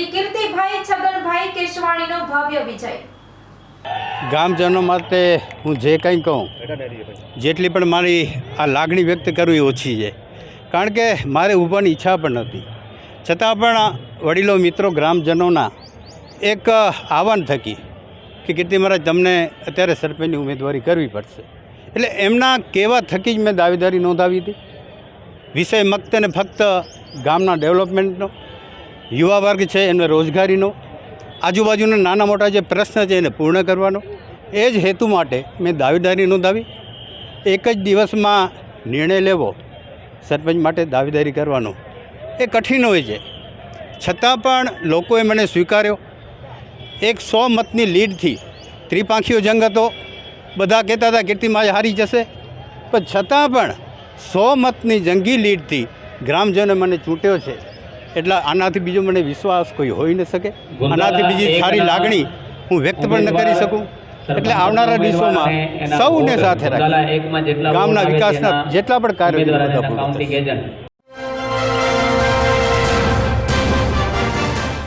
મંત્રી કીર્તિભાઈ છગનભાઈ કેશવાણીનો ભવ્ય વિજય. ગામજનો માટે હું જે કંઈ કહું, જેટલી પણ મારી આ લાગણી વ્યક્ત કરવી ઓછી છે. કારણ કે મારે ઊભાની ઈચ્છા પણ નથી. છતાં પણ વડીલો મિત્રો ગ્રામજનોના એક આહવાન થકી કે કીર્તિ મહારાજ, તમને અત્યારે સરપંચની ઉમેદવારી કરવી પડશે. એટલે એમના કેવા થકી જ મેં દાવેદારી નોંધાવી હતી. વિષય મક્ત અને ફક્ત ગામના ડેવલપમેન્ટનો યુવા વર્ગ છે એને રોજગારીનો, આજુબાજુના નાના મોટા જે પ્રશ્ન છે, એને પૂર્ણ કરવાનો. એ જ હેતુ માટે મેં દાવેદારી નોંધાવી. એક જ દિવસમાં નિર્ણય લેવો સરપંચ માટે દાવેદારી કરવાનો એ કઠિન હોય છે. છતાં પણ લોકોએ મને સ્વીકાર્યો. એક સો મતની લીડથી ત્રિપાંખીઓ જંગ હતો. બધા કહેતા હતા કીર્તિમાં હારી જશે. પણ છતાં પણ સો મતની જંગી લીડથી ગ્રામજનોએ મને ચૂંટ્યો છે. એટલે આનાથી બીજો મને વિશ્વાસ કોઈ હોઈ ન શકે. આનાથી બીજી સારી લાગણી હું વ્યક્ત પણ ન કરી શકું. એટલે આવનારા દિવસોમાં સૌને સાથે રાખી ગામના વિકાસના જેટલા પણ કાર્યો બધા પૂર્ણ થશે.